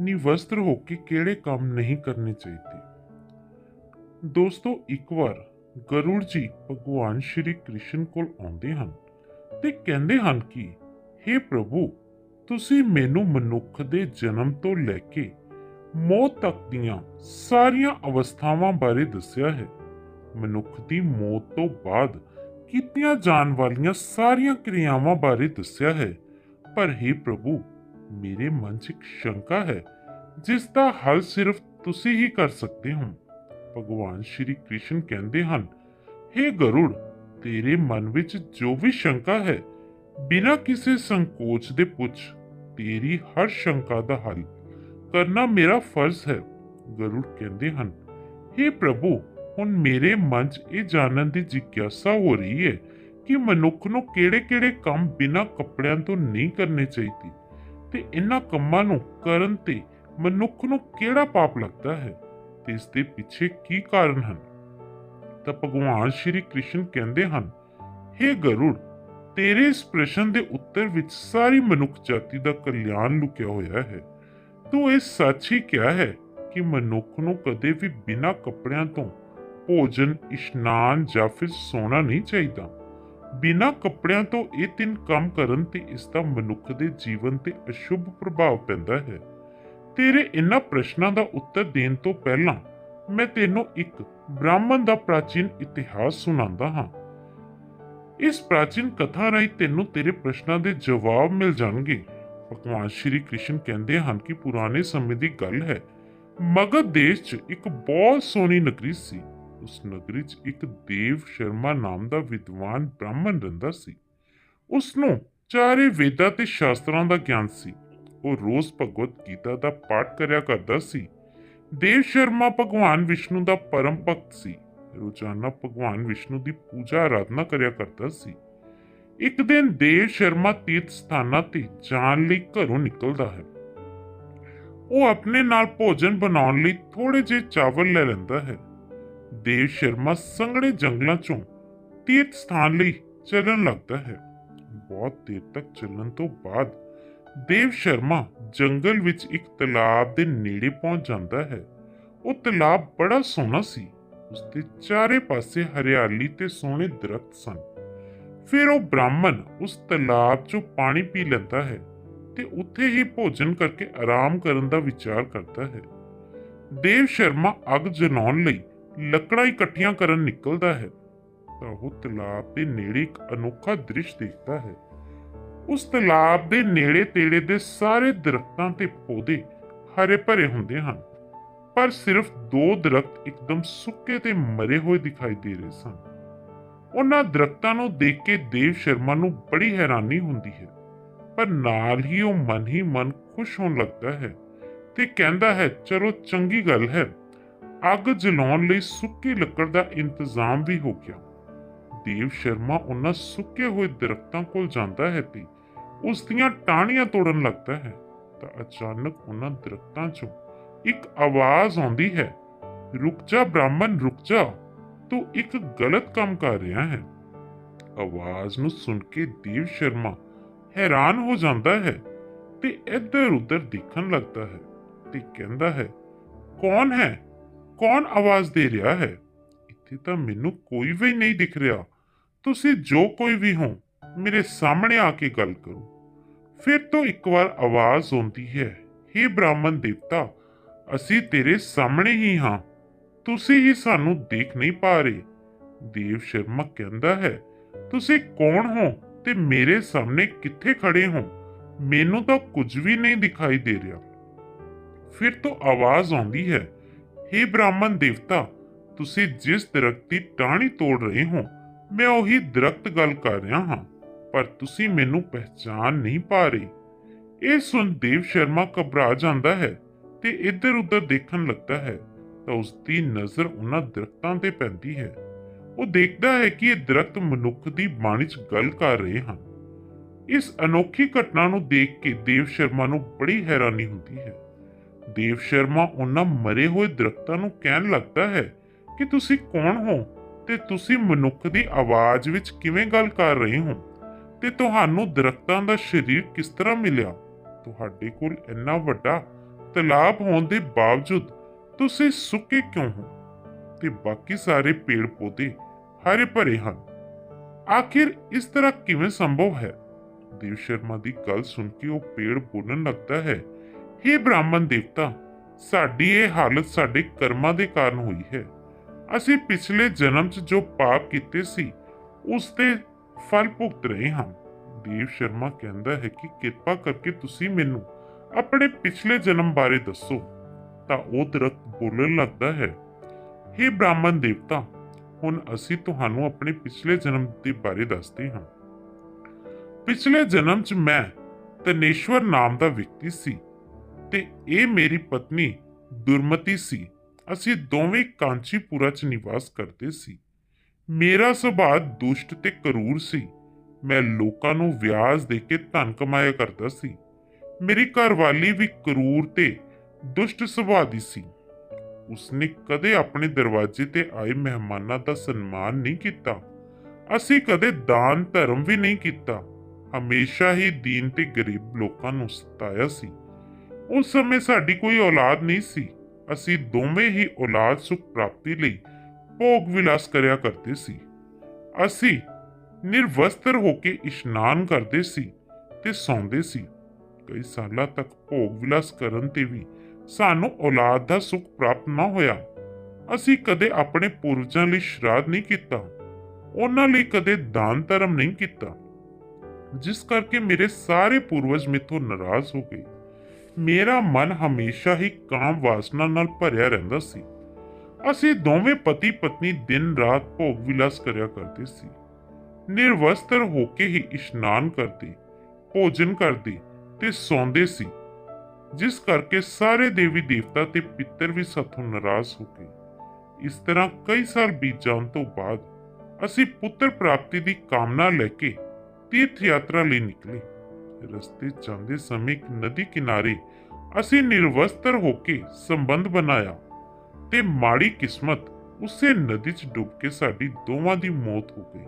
ਨਿਵਸਤਰ ਹੋ ਕੇ ਕਿਹੜੇ ਕੰਮ ਨਹੀਂ ਕਰਨੇ ਚਾਹੀਦੇ। ਦੋਸਤੋ, ਇੱਕ ਵਾਰ ਗਰੁੜ ਜੀ ਭਗਵਾਨ ਸ਼੍ਰੀ ਕ੍ਰਿਸ਼ਨ ਕੋਲ ਆਉਂਦੇ ਹਨ ਤੇ ਕਹਿੰਦੇ ਹਨ ਕਿ हे ਪ੍ਰਭੂ, ਤੁਸੀਂ ਮੈਨੂੰ ਮਨੁੱਖ ਦੇ ਜਨਮ ਤੋਂ ਲੈ ਕੇ ਮੌਤ ਤੱਕ ਦੀਆਂ ਸਾਰੀਆਂ ਅਵਸਥਾਵਾਂ ਬਾਰੇ ਦੱਸਿਆ ਹੈ। ਮਨੁੱਖ ਦੀ ਮੌਤ ਤੋਂ ਬਾਅਦ ਕੀਤੀਆਂ ਜਾਣ ਵਾਲੀਆਂ ਸਾਰੀਆਂ ਕਿਰਿਆਵਾਂ ਬਾਰੇ ਦੱਸਿਆ ਹੈ। ਪਰ हे ਪ੍ਰਭੂ ਮੇਰੇ ਮਨ 'ਚ ਇੱਕ ਸ਼ੰਕਾ ਹੈ ਜਿਸ ਦਾ ਹੱਲ ਸਿਰਫ ਤੁਸੀਂ ਹੀ ਕਰ ਸਕਦੇ ਹੋ ਭਗਵਾਨ ਸ਼੍ਰੀ ਕ੍ਰਿਸ਼ਨ ਕਹਿੰਦੇ ਹਨ हे ਗਰੁੜ ਤੇਰੇ ਮਨ ਵਿੱਚ ਜੋ ਵੀ ਸ਼ੰਕਾ ਹੈ ਬਿਨਾਂ ਕਿਸੇ ਸੰਕੋਚ ਦੇ ਪੁੱਛ ਤੇਰੀ ਹਰ ਸ਼ੰਕਾ ਦਾ ਹੱਲ ਕਰਨਾ ਮੇਰਾ ਫਰਜ਼ ਹੈ ਗਰੁੜ ਕਹਿੰਦੇ ਹਨ हे ਪ੍ਰਭੂ ਹੁਣ ਮੇਰੇ ਮਨ 'ਚ ਇਹ ਜਾਣਨ ਦੀ ਜਿਗਿਆਸਾ ਹੋ ਰਹੀ ਹੈ ਕਿ ਮਨੁੱਖ ਨੂੰ ਕਿਹੜੇ-ਕਿਹੜੇ ਕੰਮ ਬਿਨਾਂ ਕੱਪੜਿਆਂ ਤੋਂ ਨਹੀਂ ਕਰਨੇ ਚਾਹੀਦੇ ਤੇ ਇਹਨਾਂ ਕੰਮਾਂ ਨੂੰ ਕਰਨ ਤੇ ਮਨੁੱਖ ਨੂੰ ਕਿਹੜਾ ਪਾਪ ਲੱਗਦਾ ਹੈ ਤੇ ਇਸ ਦੇ ਪਿੱਛੇ ਕੀ ਕਾਰਨ ਹਨ? ਤਾਂ ਭਗਵਾਨ ਸ਼੍ਰੀ ਕ੍ਰਿਸ਼ਨ ਕਹਿੰਦੇ ਹਨ हे ਗਰੁੜ, ਤੇਰੇ ਇਸ ਪ੍ਰਸ਼ਨ ਦੇ ਉੱਤਰ ਵਿੱਚ ਸਾਰੀ ਮਨੁੱਖ ਜਾਤੀ ਦਾ ਕਲਿਆਣ ਲੁਕਿਆ ਹੋਇਆ ਹੈ। ਤੂੰ ਇਹ ਸੱਚ ਹੀ ਕਿਹਾ ਹੈ ਕਿ ਮਨੁੱਖ ਨੂੰ ਕਦੇ ਵੀ ਬਿਨਾਂ ਕੱਪੜਿਆਂ ਤੋਂ ਭੋਜਨ, ਇਸ਼ਨਾਨ ਜਾਂ ਫਿਰ ਸੌਣਾ ਨਹੀਂ ਚਾਹੀਦਾ। ਬਿਨਾਂ ਕੱਪੜਿਆਂ ਤੋਂ ਇਹ ਤਿੰਨ ਕੰਮ ਕਰਨ ਤੇ ਇਸ ਦਾ ਮਨੁੱਖ ਦੇ ਜੀਵਨ ਤੇ ਅਸ਼ੁਭ ਪ੍ਰਭਾਵ ਪੈਂਦਾ ਹੈ। ਤੇਰੇ ਇਹਨਾਂ ਪ੍ਰਸ਼ਨਾਂ ਦਾ ਉੱਤਰ ਦੇਣ ਤੋਂ ਪਹਿਲਾਂ ਮੈਂ ਤੈਨੂੰ ਇੱਕ ਬ੍ਰਾਹਮਣ ਦਾ ਪ੍ਰਾਚੀਨ ਇਤਿਹਾਸ ਸੁਣਾਉਂਦਾ ਹਾਂ। ਇਸ ਪ੍ਰਾਚੀਨ ਕਥਾ ਰਾਹੀਂ ਤੈਨੂੰ ਤੇਰੇ ਪ੍ਰਸ਼ਨਾਂ ਦੇ ਜਵਾਬ ਮਿਲ ਜਾਣਗੇ। ਭਗਵਾਨ ਸ਼੍ਰੀ ਕ੍ਰਿਸ਼ਨ ਕਹਿੰਦੇ ਹਨ ਕਿ ਪੁਰਾਣੇ ਸਮੇਂ ਦੀ ਗੱਲ ਹੈ, ਮਗਧ ਦੇਸ਼ 'ਚ ਇੱਕ ਬਹੁਤ ਸੋਹਣੀ ਨਗਰੀ ਸੀ। ਉਸ ਨਗਰੀ 'ਚ ਇੱਕ ਦੇਵ ਸ਼ਰਮਾ ਨਾਮ ਦਾ ਵਿਦਵਾਨ ਬ੍ਰਾਹਮਣ ਰਹਿੰਦਾ ਸੀ। ਉਸ ਨੂੰ ਚਾਰੇ ਵੇਦਾਂ ਤੇ ਸ਼ਾਸਤਰਾਂ ਦਾ ਗਿਆਨ ਸੀ। ਉਹ ਰੋਜ਼ ਭਗਵਤ ਗੀਤਾ ਦਾ ਪਾਠ ਕਰਿਆ ਕਰਦਾ ਸੀ। ਦੇਵ ਸ਼ਰਮਾ ਭਗਵਾਨ ਵਿਸ਼ਨੂੰ ਦਾ ਪਰਮ ਭਗਤ ਸੀ। ਰੋਜ਼ਾਨਾ ਭਗਵਾਨ ਵਿਸ਼ਨੂੰ ਦੀ ਪੂਜਾ, ਆਰਾਧਨਾ ਕਰਿਆ ਕਰਦਾ ਸੀ। ਇੱਕ ਦਿਨ ਦੇਵ ਸ਼ਰਮਾ ਤੀਰਥ ਸਥਾਨਾਂ ਤੇ ਜਾਣ ਲਈ ਘਰੋਂ ਨਿਕਲਦਾ ਹੈ। ਉਹ ਆਪਣੇ ਨਾਲ ਭੋਜਨ ਬਣਾਉਣ ਲਈ ਥੋੜੇ ਜਿਹੇ ਚਾਵਲ ਲੈ ਲੈਂਦਾ ਹੈ। ਦੇਵ ਸ਼ਰਮਾ ਸੰਘਣੇ ਜੰਗਲਾਂ ਚੋਂ ਤੀਰਥ ਸਥਾਨ ਲਈ ਚੱਲਣ ਲੱਗਦਾ ਹੈ। ਬਹੁਤ ਦੇਰ ਤੱਕ ਚੱਲਣ ਤੋਂ ਬਾਅਦ ਦੇਵ ਸ਼ਰਮਾ ਜੰਗਲ ਵਿੱਚ ਇੱਕ ਤਲਾਬ ਦੇ ਨੇੜੇ ਪਹੁੰਚ ਜਾਂਦਾ ਹੈ। ਉਹ ਤਲਾਬ ਬੜਾ ਸੋਹਣਾ ਸੀ। ਉਸ ਦੇ ਚਾਰੇ ਪਾਸੇ ਹਰਿਆਲੀ ਤੇ ਸੋਹਣੇ ਦਰਖਤ ਸਨ। ਫਿਰ ਉਹ ਬ੍ਰਾਹਮਣ ਉਸ ਤਲਾਬ 'ਚੋਂ ਪਾਣੀ ਪੀ ਲੈਂਦਾ ਹੈ ਤੇ ਉੱਥੇ ਹੀ ਭੋਜਨ ਕਰਕੇ ਆਰਾਮ ਕਰਨ ਦਾ ਵਿਚਾਰ ਕਰਦਾ ਹੈ। ਦੇਵ ਸ਼ਰਮਾ ਅੱਗ ਜਲਾਉਣ ਲਈ ਲੱਕੜਾਂ ਇਕੱਠੀਆਂ ਕਰਨ ਨਿਕਲਦਾ ਹੈ, ਤਾਂ ਉਹ ਤਲਾਬ ਦੇ ਨੇੜੇ ਇੱਕ ਅਨੋਖਾ ਦ੍ਰਿਸ਼ ਦੇਖਦਾ ਹੈ। ਉਸ ਤਲਾਬ ਦੇ ਨੇੜੇ ਤੇੜੇ ਦੇ ਸਾਰੇ ਦਰਖਤਾਂ ਤੇ ਪੌਦੇ ਹਰੇ ਭਰੇ ਹੁੰਦੇ ਹਨ, ਪਰ ਸਿਰਫ ਦੋ ਦਰਖਤ ਇੱਕਦਮ ਸੁੱਕੇ ਤੇ ਮਰੇ ਹੋਏ ਦਿਖਾਈ ਦੇ ਰਹੇ ਸਨ। ਉਹਨਾਂ ਦਰਖਤਾਂ ਨੂੰ ਦੇਖ ਕੇ ਦੇਵ ਸ਼ਰਮਾ ਨੂੰ ਬੜੀ ਹੈਰਾਨੀ ਹੁੰਦੀ ਹੈ, ਪਰ ਨਾਲ ਹੀ ਉਹ ਮਨ ਹੀ ਮਨ ਖੁਸ਼ ਹੋਣ ਲੱਗਦਾ ਹੈ ਤੇ ਕਹਿੰਦਾ ਹੈ, ਚਲੋ, ਚੰਗੀ ਗੱਲ ਹੈ। ਅੱਗ ਜਲਾਉਣ ਲਈ ਸੁੱਕੀ ਲੱਕੜ ਦਾ ਇੰਤਜ਼ਾਮ ਵੀ ਹੋ ਗਿਆ। ਦੇਵ ਸ਼ਰਮਾ ਉਹਨਾਂ ਸੁੱਕੇ ਹੋਏ ਦਰਖਤਾਂ ਕੋਲ ਜਾਂਦਾ ਹੈ ਤੇ ਉਸ ਦੀਆਂ ਟਾਹਣੀਆਂ ਤੋੜਨ ਲੱਗਦਾ ਹੈ ਤਾਂ ਅਚਾਨਕ ਉਹਨਾਂ ਦਰਖਤਾਂ 'ਚੋਂ ਇੱਕ ਆਵਾਜ਼ ਆਉਂਦੀ ਹੈ, ਰੁਕ ਜਾ ਬ੍ਰਾਹਮਣ, ਰੁਕ ਜਾ, ਤੂੰ ਇੱਕ ਗਲਤ ਕੰਮ ਕਰ ਰਿਹਾ ਹੈ। ਆਵਾਜ਼ ਨੂੰ ਸੁਣ ਕੇ ਦੇਵ ਸ਼ਰਮਾ ਹੈਰਾਨ ਹੋ ਜਾਂਦਾ ਹੈ ਤੇ ਇੱਧਰ ਉੱਧਰ ਦੇਖਣ ਲੱਗਦਾ ਹੈ ਤੇ ਕਹਿੰਦਾ ਹੈ, ਕੌਣ ਹੈ? ਕੌਣ ਆਵਾਜ਼ ਦੇ ਰਿਹਾ ਹੈ? ਇੱਥੇ ਤਾਂ ਮੈਨੂੰ ਕੋਈ ਵੀ ਨਹੀਂ ਦਿਖ ਰਿਹਾ। ਤੁਸੀਂ ਜੋ ਕੋਈ ਵੀ ਹੋ, ਮੇਰੇ ਸਾਹਮਣੇ ਆ ਕੇ ਗੱਲ ਕਰੋ। ਫਿਰ ਤੋਂ ਇੱਕ ਵਾਰ ਆਵਾਜ਼ ਆਉਂਦੀ ਹੈ हे ਬ੍ਰਾਹਮਣ ਦੇਵਤਾ, ਅਸੀਂ ਤੇਰੇ ਸਾਹਮਣੇ ਹੀ ਹਾਂ। ਤੁਸੀਂ ਹੀ ਸਾਨੂੰ ਦੇਖ ਨਹੀਂ ਪਾ ਰਹੇ। ਦੇਵ ਸ਼ਰਮਾ ਕਹਿੰਦਾ ਹੈ, ਤੁਸੀਂ ਕੌਣ ਹੋ ਤੇ ਮੇਰੇ ਸਾਹਮਣੇ ਕਿੱਥੇ ਖੜੇ ਹੋ? ਮੈਨੂੰ ਤਾਂ ਕੁਝ ਵੀ ਨਹੀਂ ਦਿਖਾਈ ਦੇ ਰਿਹਾ। ਫਿਰ ਤੋਂ ਆਵਾਜ਼ ਆਉਂਦੀ ਹੈ हे ਬ੍ਰਾਹਮਣ ਦੇਵਤਾ, ਤੁਸੀਂ ਜਿਸ ਦਰਖਤ ਦੀ ਟਾਹਣੀ ਤੋੜ ਰਹੇ ਹੋ, ਮੈਂ ਉਹੀ ਦਰਖਤ ਗੱਲ ਕਰ ਰਿਹਾ ਹਾਂ, ਪਰ ਤੁਸੀਂ ਮੈਨੂੰ ਪਹਿਚਾਨ ਨਹੀਂ ਪਾ ਰਹੇ। ਇਹ ਸੁਣ ਦੇਵ ਸ਼ਰਮਾ ਘਬਰਾ ਜਾਂਦਾ ਹੈ ਤੇ ਇੱਧਰ ਉੱਧਰ ਦੇਖਣ ਲੱਗਦਾ ਹੈ, ਤਾਂ ਉਸ ਦੀ ਨਜ਼ਰ ਉਹਨਾਂ ਦਰਖਤਾਂ ਤੇ ਪੈਂਦੀ ਹੈ। ਉਹ ਦੇਖਦਾ ਹੈ ਕਿ ਇਹ ਦਰਖਤ ਮਨੁੱਖ ਦੀ ਬਾਣੀ 'ਚ ਗੱਲ ਕਰ ਰਹੇ ਹਨ। ਇਸ ਅਨੋਖੀ ਘਟਨਾ ਨੂੰ ਦੇਖ ਕੇ ਦੇਵ ਸ਼ਰਮਾ ਨੂੰ ਬੜੀ ਹੈਰਾਨੀ ਹੁੰਦੀ ਹੈ। ਦੇਵ ਸ਼ਰਮਾ ਉਹਨਾਂ ਮਰੇ ਹੋਏ ਦਰਖਤਾਂ ਨੂੰ ਕਹਿਣ ਲੱਗਦਾ ਹੈ ਕਿ ਤੁਸੀਂ ਕੌਣ ਹੋ ਤੇ ਤੁਸੀਂ ਮਨੁੱਖ ਦੀ ਆਵਾਜ਼ ਵਿੱਚ ਕਿਵੇਂ ਗੱਲ ਕਰ ਰਹੇ ਹੋ? ਤੇ ਤੁਹਾਨੂੰ ਦਰਖਤਾਂ ਦਾ ਸਰੀਰ ਕਿਸ ਤਰ੍ਹਾਂ ਮਿਲਿਆ? ਤੁਹਾਡੇ ਕੋਲ ਇੰਨਾ ਵੱਡਾ ਤਲਾਬ ਹੋਣ ਦੇ ਬਾਵਜੂਦ ਤੁਸੀਂ ਸੁੱਕੇ ਕਿਉਂ ਹੋ? ਤੇ ਬਾਕੀ ਸਾਰੇ ਪੇੜ ਪੌਦੇ ਹਰੇ ਭਰੇ ਹਨ। ਆਖਿਰ ਇਸ ਤਰ੍ਹਾਂ ਕਿਵੇਂ ਸੰਭਵ ਹੈ? ਦੇਵ ਸ਼ਰਮਾ ਦੀ ਗੱਲ ਸੁਣ ਕੇ ਉਹ ਪੇੜ ਬੋਲਣ ਲੱਗਦਾ ਹੈ हे ਬ੍ਰਾਹਮਣ ਦੇਵਤਾ, ਸਾਡੀ ਇਹ ਹਾਲਤ ਸਾਡੇ ਕਰਮਾਂ ਦੇ ਕਾਰਨ ਹੋਈ ਹੈ। ਅਸੀਂ ਪਿਛਲੇ ਜਨਮ 'ਚ ਜੋ ਪਾਪ ਕੀਤੇ ਸੀ, ਉਸ ਦੇ ਫਲ ਭੁਗਤ ਰਹੇ ਹਾਂ। ਦੇਵ ਸ਼ਰਮਾ ਕਹਿੰਦਾ ਹੈ ਕਿ ਕਿਰਪਾ ਕਰਕੇ ਤੁਸੀਂ ਮੈਨੂੰ ਆਪਣੇ ਪਿਛਲੇ ਜਨਮ ਬਾਰੇ ਦੱਸੋ, ਤਾਂ ਉਹ ਦਰਖਤ ਬੋਲਣ ਲੱਗਦਾ ਹੈ हे ਬ੍ਰਾਹਮਣ ਦੇਵਤਾ, ਹੁਣ ਅਸੀਂ ਤੁਹਾਨੂੰ ਆਪਣੇ ਪਿਛਲੇ ਜਨਮ ਦੇ ਬਾਰੇ ਦੱਸਦੇ ਹਾਂ। ਪਿਛਲੇ ਜਨਮ 'ਚ ਮੈਂ ਤਨੇਸ਼ਵਰ ਨਾਮ ਦਾ ਵਿਅਕਤੀ ਸੀ। ਤੇ ਇਹ ਮੇਰੀ ਪਤਨੀ ਦੁਰਮਤੀ ਸੀ। ਅਸੀਂ ਦੋਵੇਂ ਕਾਂਚੀਪੁਰਾ 'ਚ ਨਿਵਾਸ ਕਰਦੇ ਸੀ। ਮੇਰਾ ਸੁਭਾਅ ਦੁਸ਼ਟ ਤੇ ਕਰੂਰ ਸੀ। ਮੈਂ ਲੋਕਾਂ ਨੂੰ ਵਿਆਜ ਦੇ ਕੇ ਧਨ ਕਮਾਇਆ ਕਰਦਾ ਸੀ। ਮੇਰੀ ਘਰਵਾਲੀ ਵੀ ਕਰੂਰ ਤੇ ਦੁਸ਼ਟ ਸੁਭਾਅ ਦੀ ਸੀ। ਉਸਨੇ ਕਦੇ ਆਪਣੇ ਦਰਵਾਜ਼ੇ ਤੇ ਆਏ ਮਹਿਮਾਨਾਂ ਦਾ ਸਨਮਾਨ ਨਹੀਂ ਕੀਤਾ। ਅਸੀਂ ਕਦੇ ਦਾਨ ਧਰਮ ਵੀ ਨਹੀਂ ਕੀਤਾ। ਹਮੇਸ਼ਾ ਹੀ ਦੀਨ ਤੇ ਗਰੀਬ ਲੋਕਾਂ ਨੂੰ ਸਤਾਇਆ ਸੀ। ਉਸ ਸਮੇਂ ਸਾਡੀ ਕੋਈ ਔਲਾਦ ਨਹੀਂ ਸੀ। ਅਸੀਂ ਦੋਵੇਂ ਹੀ ਔਲਾਦ ਸੁਖ ਪ੍ਰਾਪਤੀ ਲਈ ਭੋਗ ਵਿਲਾਸ ਕਰਿਆ ਕਰਦੇ ਸੀ। ਅਸੀਂ ਨਿਰਵਸਤਰ ਹੋ ਕੇ ਇਸ਼ਨਾਨ ਕਰਦੇ ਸੀ ਤੇ ਸੌਂਦੇ ਸੀ। ਕਈ ਸਾਲਾਂ ਤੱਕ ਭੋਗ ਵਿਲਾਸ ਕਰਨ ਤੇ ਵੀ ਸਾਨੂੰ ਔਲਾਦ ਦਾ ਸੁਖ ਪ੍ਰਾਪਤ ਨਾ ਹੋਇਆ। ਅਸੀਂ ਕਦੇ ਆਪਣੇ ਪੁਰਜਾਂ ਲਈ ਸ਼ਰਾਧ ਨਹੀਂ ਕੀਤਾ। ਉਹਨਾਂ ਲਈ ਕਦੇ ਦਾਨ ਧਰਮ ਨਹੀਂ ਕੀਤਾ। ਜਿਸ ਕਰਕੇ ਮੇਰੇ ਸਾਰੇ ਪੂਰਵਜ ਮੇਥੋਂ ਨਾਰਾਜ਼ ਹੋ ਗਏ। ਮੇਰਾ ਮਨ ਹਮੇਸ਼ਾ ਹੀ ਕਾਮ ਵਾਸਨਾ ਨਾਲ ਭਰਿਆ ਰਹਿੰਦਾ ਸੀ। ਅਸੀਂ ਦੋਵੇਂ ਪਤੀ ਪਤਨੀ ਦਿਨ ਰਾਤ ਭੋਗ ਵਿਲਾਸ ਕਰਿਆ ਕਰਦੇ ਸੀ। ਨਿਰਵਸਤਰ ਹੋ ਕੇ ਹੀ ਇਸ਼ਨਾਨ ਕਰਦੇ, ਭੋਜਨ ਕਰਦੇ ਤੇ ਸੌਂਦੇ ਸੀ। ਜਿਸ ਕਰਕੇ ਸਾਰੇ ਦੇਵੀ ਦੇਵਤਾ ਤੇ ਪਿੱਤਰ ਵੀ ਸਾਥੋਂ ਨਾਰਾਜ਼ ਹੋ ਗਏ। ਇਸ ਤਰ੍ਹਾਂ ਕਈ ਸਾਲ ਬੀਤ ਜਾਣ ਤੋਂ ਬਾਅਦ ਅਸੀਂ ਪੁੱਤਰ ਪ੍ਰਾਪਤੀ ਦੀ ਕਾਮਨਾ ਲੈ ਕੇ ਤੀਰਥ ਯਾਤਰਾ ਲਈ ਨਿਕਲੇ। ਰਸਤੇ ਜਾਂਦੇ ਸਮੇਂ ਇੱਕ ਨਦੀ ਕਿਨਾਰੇ ਅਸੀਂ ਨਿਰਵਸਤਰ ਹੋ ਕੇ ਸੰਬੰਧ ਬਣਾਇਆ ਤੇ ਮਾੜੀ ਕਿਸਮਤ ਉਸੇ ਨਦੀ 'ਚ ਡੁੱਬ ਕੇ ਸਾਡੀ ਦੋਵਾਂ ਦੀ ਮੌਤ ਹੋ ਗਈ।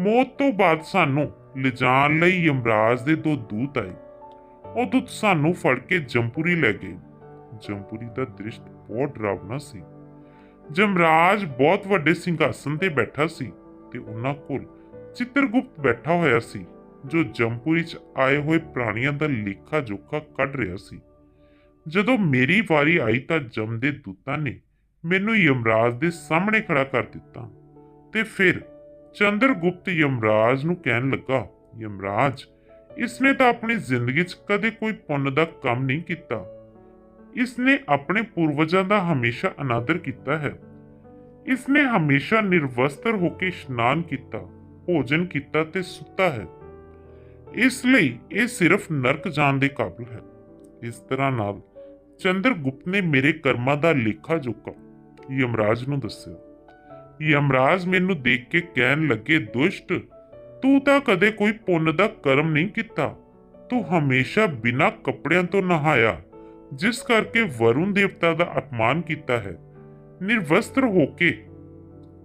ਮੌਤ ਤੋਂ ਬਾਅਦ ਸਾਨੂੰ ਲਿਜਾਣ ਲਈ ਯਮਰਾਜ ਦੇ ਦੋ ਦੂਤ ਆਏ। ਉਹ ਦੂਤ ਸਾਨੂੰ ਫੜ ਕੇ ਜੰਪੂਰੀ ਲੈ ਗਏ। ਜੰਪੂਰੀ ਦਾ ਦ੍ਰਿਸ਼ ਬਹੁਤ ਡਰਾਵਨਾ ਸੀ। ਜਮਰਾਜ ਬਹੁਤ ਵੱਡੇ ਸਿੰਘਾਸਨ ਤੇ ਬੈਠਾ ਸੀ ਤੇ ਉਹਨਾਂ ਕੋਲ ਚਿੱਤਰਗੁਪਤ ਬੈਠਾ ਹੋਇਆ ਸੀ। ਜੋ ਜੰਪੂਰੀ 'ਚ ਆਏ ਹੋਏ ਪ੍ਰਾਣੀਆਂ ਦਾ ਲੇਖਾ ਜੋਖਾ ਕੱਢ ਰਿਹਾ ਸੀ। ਜਦੋਂ ਮੇਰੀ ਵਾਰੀ ਆਈ ਤਾਂ ਜਮ ਦੂਤਾਂ ਨੇ ਮੈਨੂੰ ਯਮਰਾਜ ਦੇ ਸਾਹਮਣੇ ਖੜਾ ਕਰ ਦਿੱਤਾ ਤੇ ਫਿਰ ਚੰਦਰਗੁਪਤ ਯਮਰਾਜ ਨੂੰ ਕਹਿਣ ਲੱਗਾ, ਯਮਰਾਜ, ਇਸਨੇ ਤਾਂ ਆਪਣੀ ਜ਼ਿੰਦਗੀ 'ਚ ਕਦੇ ਕੋਈ ਪੁੰਨ ਦਾ ਕੰਮ ਨਹੀਂ ਕੀਤਾ। ਇਸਨੇ ਆਪਣੇ ਪੂਰਵਜਾਂ ਦਾ ਹਮੇਸ਼ਾ ਅਨਾਦਰ ਕੀਤਾ ਹੈ। ਇਸਨੇ ਹਮੇਸ਼ਾ ਨਿਰਵਸਤਰ ਹੋ ਕੇ ਇਸ਼ਨਾਨ ਕੀਤਾ, ਭੋਜਨ ਕੀਤਾ ਤੇ ਸੁੱਤਾ ਹੈ। ਇਸ ਲਈ ਇਹ ਸਿਰਫ ਨਰਕ ਜਾਣ ਦੇ ਕਾਬਿਲ ਹੈ। ਇਸ ਤਰ੍ਹਾਂ ਨਾਲ ਚੰਦਰਗੁਪਤ ਨੇ ਮੇਰੇ ਕਰਮਾਂ ਦਾ ਲੇਖਾ ਜੋਖਾ ਯਮਰਾਜ ਨੂੰ ਦੱਸਿਆ। ਯਮਰਾਜ ਮੈਨੂੰ ਦੇਖ ਕੇ ਕਹਿਣ ਲੱਗੇ, ਦੁਸ਼ਟ, ਤੂੰ ਤਾਂ ਕਦੇ ਕੋਈ ਪੁੰਨ ਦਾ ਕਰਮ ਨਹੀਂ ਕੀਤਾ। ਤੂੰ ਹਮੇਸ਼ਾ ਬਿਨਾਂ ਕੱਪੜਿਆਂ ਤੋਂ ਨਹਾਇਆ, ਜਿਸ ਕਰਕੇ ਵਰੁਣ ਦੇਵਤਾ ਦਾ ਅਪਮਾਨ ਕੀਤਾ ਹੈ। ਨਿਰਵਸਤਰ ਹੋ ਕੇ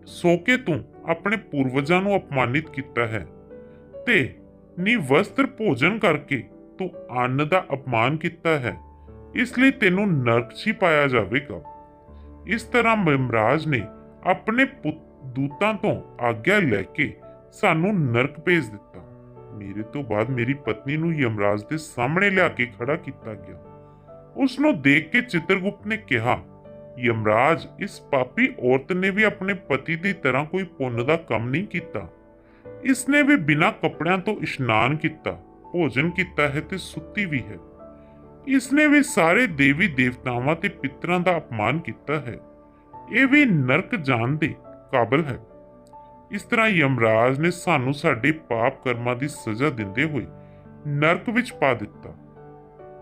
ਸੋ ਕੇ ਤੂੰ ਆਪਣੇ ਪੂਰਵਜਾਂ ਨੂੰ ਅਪਮਾਨਿਤ ਕੀਤਾ ਹੈ ਤੇ ਨਿਵਸਤਰ ਭੋਜਨ ਕਰਕੇ ਤੂੰ ਅੰਨ ਦਾ ਅਪਮਾਨ ਕੀਤਾ ਹੈ। ਇਸ ਲਈ ਤੈਨੂੰ ਨਰਕ 'ਚ ਪਾਇਆ ਜਾਵੇਗਾ। ਇਸ ਤਰ੍ਹਾਂ ਮਮਰਾਜ ਨੇ ਆਪਣੇ ਦੂਤਾਂ ਤੋਂ ਆਗਿਆ ਲੈ ਕੇ ਸਾਨੂੰ ਨਰਕ ਭੇਜ ਦਿੱਤਾ। ਮੇਰੇ ਤੋਂ ਬਾਅਦ ਮੇਰੀ ਪਤਨੀ ਨੂੰ ਯਮਰਾਜ ਦੇ ਸਾਹਮਣੇ ਲਿਆ ਕੇ ਖੜਾ ਕੀਤਾ ਗਿਆ। ਉਸ ਨੂੰ ਦੇਖ ਕੇ ਚਿੱਤਰਗੁਪਤ ਨੇ ਕਿਹਾ, ਯਮਰਾਜ, ਇਸ ਪਾਪੀ ਔਰਤ ਨੇ ਵੀ ਆਪਣੇ ਪਤੀ ਦੀ ਤਰ੍ਹਾਂ ਕੋਈ ਪੁੰਨ ਦਾ ਕੰਮ ਨਹੀਂ ਕੀਤਾ। ਇਸ ਵੀ ਬਿਨਾਂ ਕੱਪੜਿਆਂ ਤੋਂ ਇਸ਼ਨਾਨ ਕੀਤਾ, ਭੋਜਨ ਕੀਤਾ ਹੈ ਤੇ ਸੁੱਤੀ ਵੀ ਹੈ। ਇਸ ਵੀ ਸਾਰੇ ਦੇਵੀ ਦੇਵਤਾਵਾਂ ਤੇ ਪਿਤਰਾਂ ਦਾ ਅਪਮਾਨ ਕੀਤਾ ਹੈ। ਇਹ ਵੀ ਨਰਕ ਜਾਣ ਦੇ ਕਾਬਲ ਹੈ। ਇਸ ਤਰ੍ਹਾਂ ਯਮਰਾਜ ਨੇ ਸਾਨੂੰ ਸਾਡੇ ਪਾਪ ਕਰਮਾਂ ਦੀ ਸਜ਼ਾ ਦਿੰਦੇ ਹੋਏ ਨਰਕ ਵਿੱਚ ਪਾ ਦਿੱਤਾ।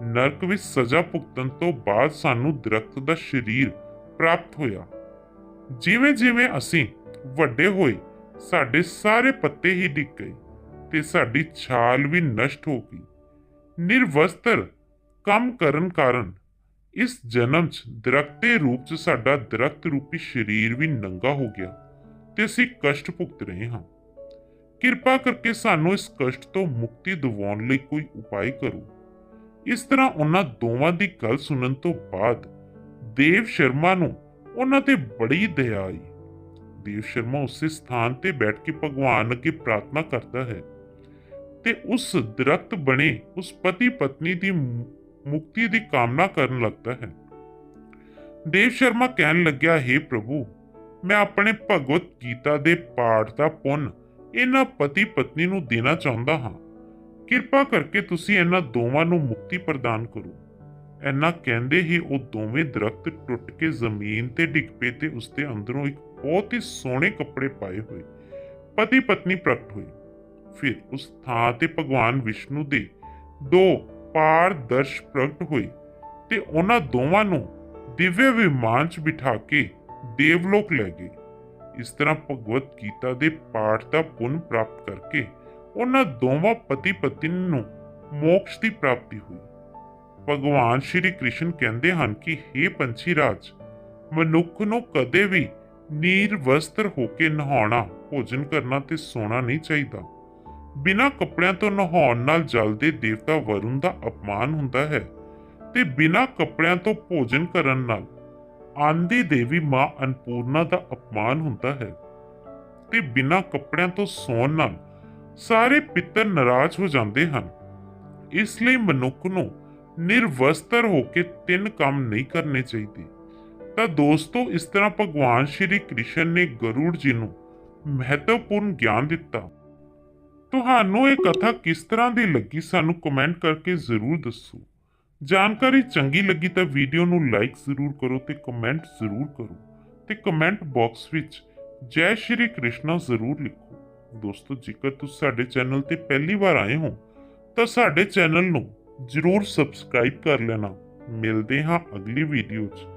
ਨਰਕ ਵਿੱਚ ਸਜ਼ਾ ਭੁਗਤਣ ਤੋਂ ਬਾਅਦ ਸਾਨੂੰ ਦਰਖਤ ਦਾ ਸਰੀਰ ਪ੍ਰਾਪਤ ਹੋਇਆ। ਜਿਵੇਂ ਜਿਵੇਂ ਅਸੀਂ ਵੱਡੇ ਹੋਏ ਸਾਡੇ ਸਾਰੇ ਪੱਤੇ ਹੀ ਡਿੱਗ ਗਏ ਤੇ ਸਾਡੀ ਛਾਲ ਵੀ ਨਸ਼ਟ ਹੋ ਗਈ। ਨਿਰਵਸਤਰ ਕੰਮ ਕਰਨ ਕਾਰਨ ਇਸ ਜਨਮ 'ਚ ਦਰਖਤੇ ਰੂਪ 'ਚ ਸਾਡਾ ਦਰਖਤ ਰੂਪੀ ਸਰੀਰ ਵੀ ਨੰਗਾ ਹੋ ਗਿਆ ਤੇ ਅਸੀਂ ਕਸ਼ਟ ਭੁਗਤ ਰਹੇ ਹਾਂ। ਕਿਰਪਾ ਕਰਕੇ ਸਾਨੂੰ ਇਸ ਕਸ਼ਟ ਤੋਂ ਮੁਕਤੀ ਦਿਵਾਉਣ ਲਈ ਕੋਈ ਉਪਾਅ ਕਰੋ। ਇਸ ਤਰ੍ਹਾਂ ਉਹਨਾਂ ਦੋਵਾਂ ਦੀ ਗੱਲ ਸੁਣਨ ਤੋਂ ਬਾਅਦ ਦੇਵ ਸ਼ਰਮਾ ਨੂੰ ਉਹਨਾਂ ਤੇ ਬੜੀ ਦਇਆ ਆਈ। ਦੇਵ ਸ਼ਰਮਾ ਉਸੇ ਸਥਾਨ ਤੇ ਬੈਠ ਕੇ ਭਗਵਾਨ ਅੱਗੇ ਪ੍ਰਾਰਥਨਾ ਕਰਦਾ ਹੈ ਤੇ ਉਸ ਦਰਖਤ ਬਣੇ ਉਸ ਪਤੀ ਪਤਨੀ ਦੀ ਮੁਕਤੀ ਦੀ ਕਾਮਨਾ ਕਰਨ ਲੱਗਦਾ ਹੈ। ਦੇਵ ਸ਼ਰਮਾ ਕਹਿਣ ਲੱਗਿਆ, ਹੈ ਪ੍ਰਭੂ, ਮੈਂ ਆਪਣੇ ਭਗਵਤ ਗੀਤਾ ਦੇ ਪਾਠ ਦਾ ਪੁੰਨ ਇਹਨਾਂ ਪਤੀ ਪਤਨੀ ਨੂੰ ਦੇਣਾ ਚਾਹੁੰਦਾ ਹਾਂ। ਕਿਰਪਾ ਕਰਕੇ ਤੁਸੀਂ ਇਹਨਾਂ ਦੋਵਾਂ ਨੂੰ ਮੁਕਤੀ ਪ੍ਰਦਾਨ ਕਰੋ। ਇੰਨਾ ਕਹਿੰਦੇ ਹੀ ਉਹ ਦੋਵੇਂ ਦਰਖਤ ਟੁੱਟ ਕੇ ਜ਼ਮੀਨ ਤੇ ਡਿੱਗ ਪਏ ਤੇ ਉਸ ਦੇ ਅੰਦਰੋਂ ਇੱਕ ਬਹੁਤ ਹੀ ਸੋਹਣੇ ਕੱਪੜੇ ਪਾਏ ਹੋਏ। ਪਤੀ ਪਤਨੀ ਪ੍ਰਗਟ ਹੋਈ। ਫਿਰ ਉਸ ਥਾਂ ਤੇ ਭਗਵਾਨ ਵਿਸ਼ਨੂੰ ਦੇ ਦੋ ਪਾਰਦਰਸ਼ ਪ੍ਰਗਟ ਹੋਏ ਤੇ ਉਹਨਾਂ ਦੋਵਾਂ ਨੂੰ ਦਿਵਯ ਵਿਮਾਨ 'ਚ ਬਿਠਾ ਕੇ ਦੇਵਲੋਕ ਲੈ ਗਏ। ਇਸ ਤਰ੍ਹਾਂ ਭਗਵਤ ਗੀਤਾ ਦੇ ਪਾਠ ਦਾ ਪੁੰਨ ਪ੍ਰਾਪਤ ਕਰਕੇ ਉਹਨਾਂ ਦੋਵਾਂ ਪਤੀ ਪਤਨੀ ਨੂੰ ਮੋਕਸ਼ ਦੀ ਪ੍ਰਾਪਤੀ ਹੋਈ। ਭਗਵਾਨ ਸ਼੍ਰੀ ਕ੍ਰਿਸ਼ਨ ਕਹਿੰਦੇ ਹਨ ਕਿ हे ਪੰਛੀ ਰਾਜ, ਮਨੁੱਖ ਨੂੰ ਕਦੇ ਵੀ ਨਿਰਵਸਤਰ ਹੋ ਕੇ ਨਹਾਉਣਾ, ਭੋਜਨ ਕਰਨਾ ਤੇ ਸੌਣਾ ਨਹੀਂ ਚਾਹੀਦਾ। ਬਿਨਾਂ ਕੱਪੜਿਆਂ ਤੋਂ ਨਹਾਉਣ ਨਾਲ ਜਲ ਦੇ ਦੇਵਤਾ ਵਰੁਣ ਦਾ ਅਪਮਾਨ ਹੁੰਦਾ ਹੈ ਤੇ ਬਿਨਾਂ ਕੱਪੜਿਆਂ ਤੋਂ ਭੋਜਨ ਕਰਨ ਨਾਲ ਆਂਦੀ ਦੇਵੀ ਮਾਂ ਅਨਪੂਰਨਾ ਦਾ ਅਪਮਾਨ ਹੁੰਦਾ ਹੈ ਤੇ ਬਿਨਾਂ ਕੱਪੜਿਆਂ ਤੋਂ ਸੌਣ ਨਾਲ ਸਾਰੇ ਪਿੱਤਰ ਨਾਰਾਜ਼ ਹੋ ਜਾਂਦੇ ਹਨ। ਇਸ ਲਈ ਮਨੁੱਖ ਨੂੰ ਨਿਰਵਸਤਰ ਹੋ ਕੇ ਤਿੰਨ ਕੰਮ ਨਹੀਂ ਕਰਨੇ ਚਾਹੀਦੇ। ਤਾਂ ਦੋਸਤੋ, ਇਸ ਤਰ੍ਹਾਂ ਭਗਵਾਨ ਸ਼੍ਰੀ ਕ੍ਰਿਸ਼ਨ ਨੇ ਗਰੁੜ ਜੀ ਨੂੰ ਮਹੱਤਵਪੂਰਨ ਗਿਆਨ ਦਿੱਤਾ। ਤੁਹਾਨੂੰ ਇਹ ਕਥਾ ਕਿਸ ਤਰ੍ਹਾਂ ਦੀ ਲੱਗੀ ਸਾਨੂੰ ਕਮੈਂਟ ਕਰਕੇ ਜ਼ਰੂਰ ਦੱਸੋ। ਜਾਣਕਾਰੀ ਚੰਗੀ ਲੱਗੀ ਤਾਂ ਵੀਡੀਓ ਨੂੰ ਲਾਈਕ ਜ਼ਰੂਰ ਕਰੋ ਤੇ ਕਮੈਂਟ ਜ਼ਰੂਰ ਕਰੋ ਤੇ ਕਮੈਂਟ ਬਾਕਸ ਵਿੱਚ ਜੈ ਸ਼੍ਰੀ ਕ੍ਰਿਸ਼ਨਾ ਜ਼ਰੂਰ ਲਿਖੋ। ਦੋਸਤੋ, ਜੇਕਰ ਤੁਸੀਂ ਸਾਡੇ ਚੈਨਲ ਤੇ ਪਹਿਲੀ ਵਾਰ ਆਏ ਹੋ, ਤਾਂ ਸਾਡੇ ਚੈਨਲ ਨੂੰ ਜ਼ਰੂਰ ਸਬਸਕ੍ਰਾਈਬ ਕਰ ਲੈਣਾ। ਮਿਲਦੇ ਹਾਂ ਅਗਲੀ ਵੀਡੀਓ 'ਚ।